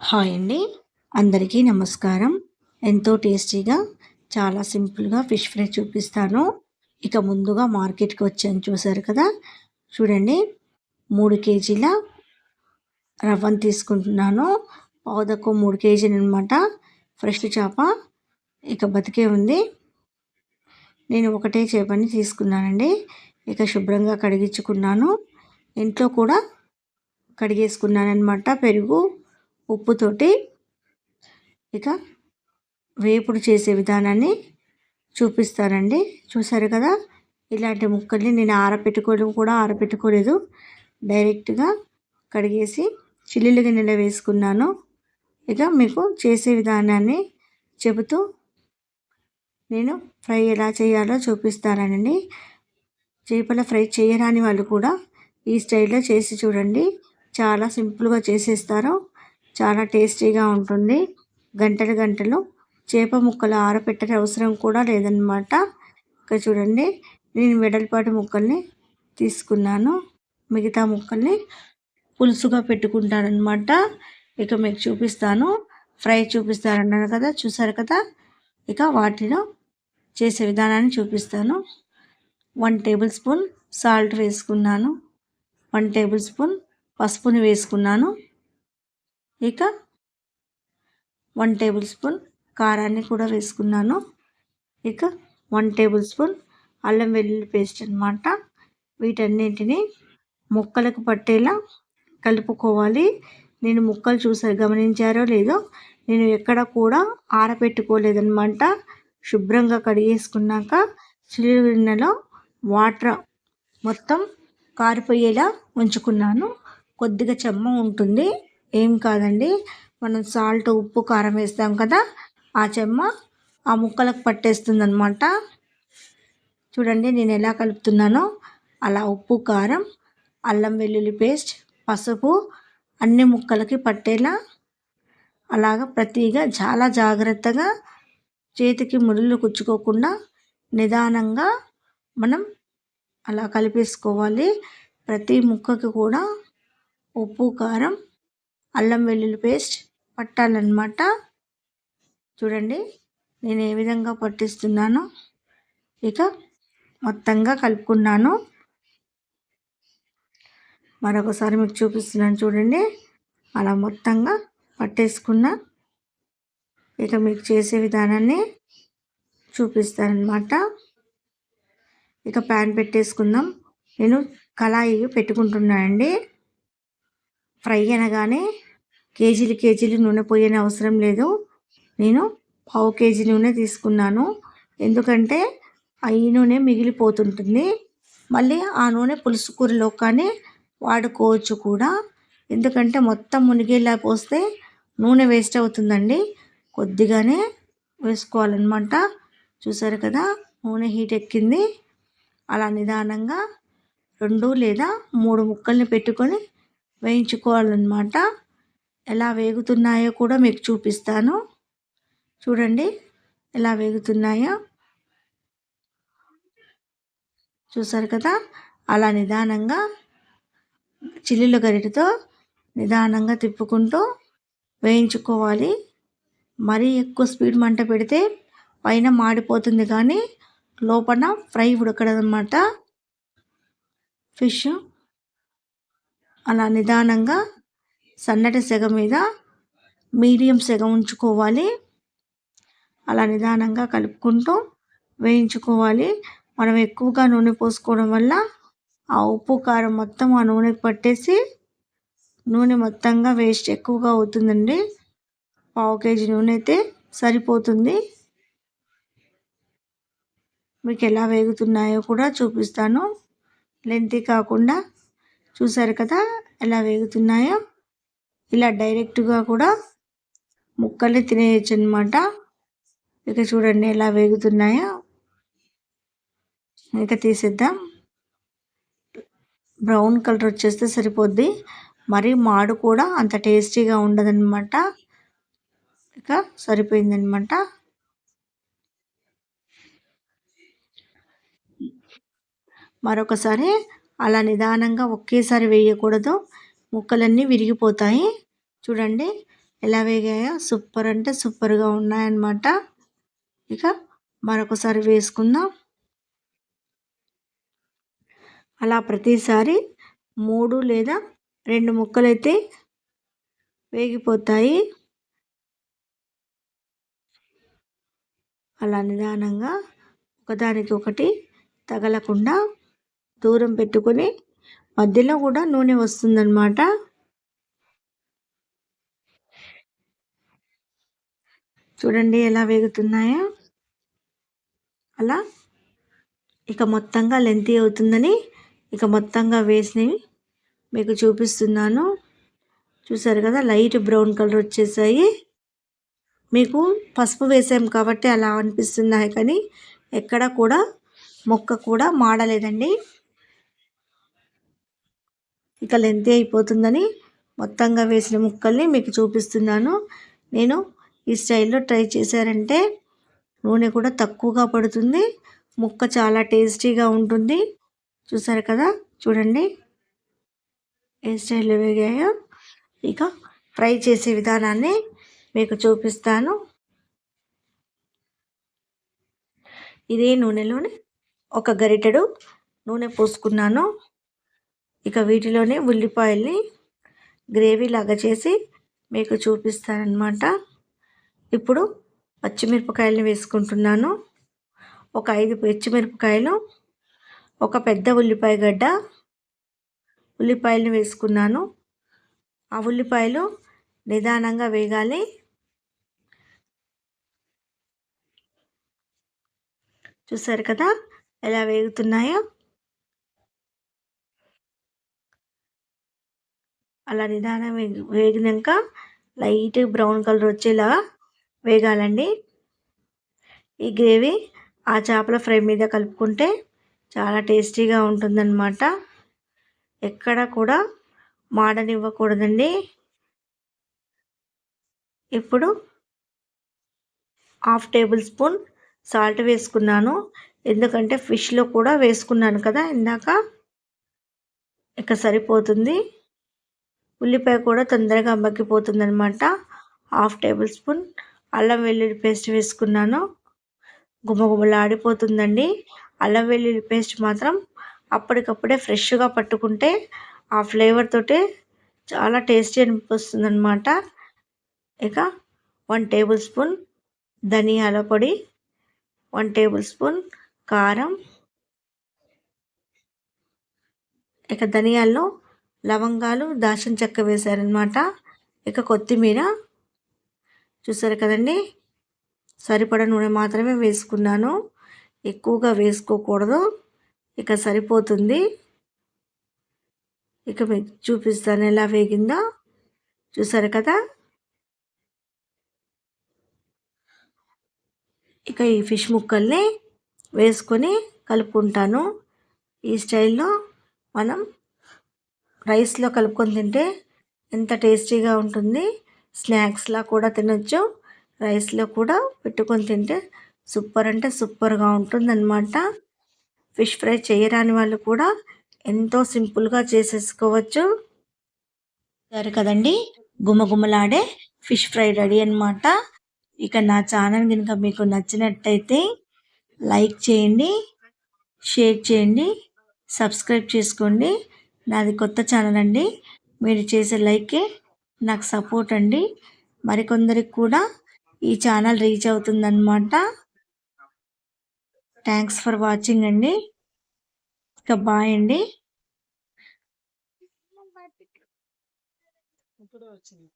Hi అండి. అందరికీ నమస్కారం. ఎంతో టేస్టీగా చాలా సింపుల్గా ఫిష్ ఫ్రై చూపిస్తాను. ఇక ముందుగా మార్కెట్కి వచ్చాను చూసారు కదా. చూడండి మూడు కేజీల రవ్వను తీసుకుంటున్నాను. పావుదకు మూడు కేజీలు అనమాట ఫ్రెష్ చేప. ఇక బతికే ఉంది. నేను ఒకటే చేపని తీసుకున్నానండి. ఇక శుభ్రంగా కడిగించుకున్నాను. ఇంట్లో కూడా కడిగేసుకున్నాను అనమాట పెరుగు. ఉప్పుతోటి ఇక వేపుడు చేసే విధానాన్ని చూపిస్తానండి. చూసారు కదా? ఇలాంటి ముక్కల్ని నేను ఆరపెట్టుకోవడం కూడా ఆరపెట్టుకోలేదు. డైరెక్ట్గా కడిగేసి చిల్లీలు గిన్నెలో వేసుకున్నాను. ఇక మీకు చేసే విధానాన్ని చెబుతూ నేను ఫ్రై ఎలా చేయాలో చూపిస్తానండి. చేపల ఫ్రై చేయరాని వాళ్ళు కూడా ఈ స్టైల్లో చేసి చూడండి. చాలా సింపుల్గా చేసేస్తారు. చాలా టేస్టీగా ఉంటుంది. గంటలు గంటలు చేప ముక్కలు ఆరపెట్టే అవసరం కూడా లేదనమాట ఇక్కడ చూడండి నేను వెడల్పాటి ముక్కల్ని తీసుకున్నాను. మిగతా ముక్కల్ని పులుసుగా పెట్టుకుంటానమాట ఇక మీకు చూపిస్తాను. ఫ్రై చూపిస్తానన్నాను కదా చూసారు కదా? ఇక వాటిలో చేసే విధానాన్ని చూపిస్తాను. వన్ టేబుల్ స్పూన్ సాల్ట్ వేసుకున్నాను. వన్ టేబుల్ స్పూన్ పసుపుని వేసుకున్నాను. ఇక వన్ టేబుల్ స్పూన్ కారాన్ని కూడా వేసుకున్నాను. ఇక వన్ టేబుల్ స్పూన్ అల్లం వెల్లుల్లి పేస్ట్ అనమాట వీటన్నింటినీ ముక్కలకు పట్టేలా కలుపుకోవాలి. నేను ముక్కలు చూసారు గమనించారో లేదో నేను ఎక్కడ కూడా ఆరబెట్టుకోలేదనమాట శుభ్రంగా కడిగేసుకున్నాక చిల్లిగిన్నెలో వాటర్ మొత్తం కారిపోయేలా ఉంచుకున్నాను. కొద్దిగా చెమ్మ ఉంటుంది. ఏం కాదండి మనం సాల్ట్ ఉప్పు కారం వేస్తాం కదా ఆ చెమ్మ ఆ ముక్కలకు పట్టేస్తుంది అనమాట చూడండి నేను ఎలా కలుపుతున్నానో అలా ఉప్పు కారం అల్లం వెల్లుల్లి పేస్ట్ పసుపు అన్ని ముక్కలకి పట్టేలా అలాగ ప్రతిగా చాలా జాగ్రత్తగా చేతికి ముళ్ళు కుచ్చుకోకుండా నిదానంగా మనం అలా కలిపేసుకోవాలి. ప్రతి ముక్కకి కూడా ఉప్పు కారం అల్లం వెల్లుల్లి పేస్ట్ పట్టాలన్నమాట. చూడండి నేను ఏ విధంగా పట్టిస్తున్నానో ఇక మొత్తంగా కలుపుకున్నాను. మరొకసారి మీకు చూపిస్తున్నాను చూడండి అలా మొత్తంగా పట్టేసుకున్న ఇక మీకు చేసే విధానాన్ని చూపిస్తానమాట ఇక ప్యాన్ పెట్టేసుకుందాం. నేను కళాయి పెట్టుకుంటున్నానండి. ఫ్రై అనగానే కేజీలు కేజీలు నూనె పోయని అవసరం లేదు. నేను పావు కేజీ నూనె తీసుకున్నాను. ఎందుకంటే ఈ నూనె మిగిలిపోతుంటుంది. మళ్ళీ ఆ నూనె పులుసు కూరలో కానీ వాడుకోవచ్చు కూడా. ఎందుకంటే మొత్తం మునిగేలా పోస్తే నూనె వేస్ట్ అవుతుందండి. కొద్దిగానే వేసుకోవాలన్నమాట. చూసారు కదా నూనె హీట్ ఎక్కింది. అలా నిదానంగా రెండు లేదా మూడు ముక్కల్ని పెట్టుకొని వేయించుకోవాలన్నమాట. ఎలా వేగుతున్నాయో కూడా మీకు చూపిస్తాను. చూడండి ఎలా వేగుతున్నాయో. చూసారు కదా? అలా నిదానంగా చిల్లుల గరిటతో నిదానంగా తిప్పుకుంటూ వేయించుకోవాలి. మరీ ఎక్కువ స్పీడ్ మంట పెడితే పైన మాడిపోతుంది కానీ లోపల ఫ్రై ఉడకడదన్నమాట. ఫిష్ అలా నిదానంగా సన్నటి సెగ మీద మీడియం సెగ ఉంచుకోవాలి. అలా నిదానంగా కలుపుకుంటూ వేయించుకోవాలి. మనం ఎక్కువగా నూనె పోసుకోవడం వల్ల ఆ ఉప్పు కారం మొత్తం ఆ నూనెకి పట్టేసి నూనె మొత్తంగా వేస్ట్ ఎక్కువగా అవుతుందండి. పావు కేజీ నూనె అయితే సరిపోతుంది. మీకు ఎలా వేగుతున్నాయో కూడా చూపిస్తాను. లెంతీ కాకుండా చూసారు కదా ఎలా వేగుతున్నాయో? ఇలా డైరెక్ట్గా కూడా ముక్కల్ని తినేయచ్చు అనమాట ఇక చూడండి ఎలా వేగుతున్నాయో. ఇక తీసేద్దాం. బ్రౌన్ కలర్ వచ్చేస్తే సరిపోద్ది. మరి మాడు కూడా అంత టేస్టీగా ఉండదన్నమాట. ఇక సరిపోయిందనమాట మరొకసారి అలా నిదానంగా ఒకేసారి వేయకూడదు. ముక్కలన్నీ విరిగిపోతాయి. చూడండి ఎలా వేగాయో సూపర్ అంటే సూపర్గా ఉన్నాయన్నమాట. ఇక మరొకసారి వేసుకుందాం. అలా ప్రతిసారి మూడు లేదా రెండు ముక్కలైతే వేగిపోతాయి. అలా నిదానంగా ఒకదానికి ఒకటి తగలకుండా దూరం పెట్టుకొని మధ్యలో కూడా నూనె వస్తుందన్నమాట. చూడండి ఎలా వేగుతున్నాయో. అలా. ఇక మొత్తంగా లెంత్ అవుతుందని ఇక మొత్తంగా వేసినవి మీకు చూపిస్తున్నాను. చూసారు కదా లైట్ బ్రౌన్ కలర్ వచ్చేసాయి. మీకు పసుపు వేసాం కాబట్టి అలా అనిపిస్తున్నాయి కానీ ఎక్కడ కూడా మొక్క కూడా మాడలేదండి. ఇక లెంతీ అయిపోతుందని మొత్తంగా వేసిన ముక్కల్ని మీకు చూపిస్తున్నాను. నేను ఈ స్టైల్లో ట్రై చేశారంటే నూనె కూడా తక్కువగా పడుతుంది. ముక్క చాలా టేస్టీగా ఉంటుంది. చూసారు కదా? చూడండి. ఏ స్టైల్లో వేగాయో. ఇక ఫ్రై చేసే విధానాన్ని మీకు చూపిస్తాను. ఇదే నూనెలోనే ఒక గరిటెడు నూనె పోసుకున్నాను. ఇక వీటిలోనే ఉల్లిపాయల్ని గ్రేవీ లాగా చేసి మీకు చూపిస్తానమాట ఇప్పుడు పచ్చిమిరపకాయలని వేసుకుంటున్నాను. ఒక ఐదు పచ్చిమిరపకాయలు ఒక పెద్ద ఉల్లిపాయ గడ్డ ఉల్లిపాయలను వేసుకున్నాను. ఆ ఉల్లిపాయలు నిదానంగా వేగాలి. చూసారు కదా ఎలా వేగుతున్నాయో? అలా నిదానం వేగినాక లైట్ బ్రౌన్ కలర్ వచ్చేలా వేగాలండి. ఈ గ్రేవీ ఆ చేపల ఫ్రై మీద కలుపుకుంటే చాలా టేస్టీగా ఉంటుందన్నమాట. ఎక్కడ కూడా మాడనివ్వకూడదండి. ఇప్పుడు హాఫ్ టేబుల్ స్పూన్ సాల్ట్ వేసుకున్నాను. ఎందుకంటే ఫిష్లో కూడా వేసుకున్నాను కదా ఇందాక. ఇక సరిపోతుంది. ఉల్లిపాయ కూడా తొందరగా మగ్గిపోతుంది అనమాట హాఫ్ టేబుల్ స్పూన్ అల్లం వెల్లుల్లి పేస్ట్ వేసుకున్నాను. గుమగుమలాడిపోతుందండి. అల్లం వెల్లుల్లి పేస్ట్ మాత్రం అప్పటికప్పుడే ఫ్రెష్గా పట్టుకుంటే ఆ ఫ్లేవర్ చాలా టేస్టీ అనిపిస్తుంది అనమాట ఇక వన్ టేబుల్ స్పూన్ ధనియాల పొడి వన్ టేబుల్ స్పూన్ కారం. ఇక ధనియాల్లో లవంగాలు దాల్చిన చెక్క వేశారనమాట ఇక కొత్తిమీర. చూసారు కదండి? సరిపడ నూనె మాత్రమే వేసుకున్నాను. ఎక్కువగా వేసుకోకూడదు. ఇక సరిపోతుంది. ఇక మీకు చూపిస్తాను ఎలా వేగిందో. చూసారు కదా? ఇక ఈ ఫిష్ ముక్కల్ని వేసుకొని కలుపుకుంటాను. ఈ స్టైల్లో మనం రైస్లో కలుపుకొని తింటే ఎంత టేస్టీగా ఉంటుంది. స్నాక్స్లా కూడా తినొచ్చు. రైస్లో కూడా పెట్టుకొని తింటే సూపర్ అంటే సూపర్గా ఉంటుందన్నమాట. ఫిష్ ఫ్రై చేయరాని వాళ్ళు కూడా ఎంతో సింపుల్గా చేసేసుకోవచ్చు. సరే కదండి. గుమగుమలాడే ఫిష్ ఫ్రై రెడీ అనమాట ఇక నా ఛానల్ కనుక మీకు నచ్చినట్టయితే లైక్ చేయండి షేర్ చేయండి సబ్స్క్రైబ్ చేసుకోండి. నాది కొత్త ఛానల్ అండి. మీరు చేసే లైకే నాకు సపోర్ట్ అండి. మరికొందరికి కూడా ఈ ఛానల్ రీచ్ అవుతుందన్నమాట. థ్యాంక్స్ ఫర్ వాచింగ్ అండి. ఇక బాయ్ అండి. వచ్చింది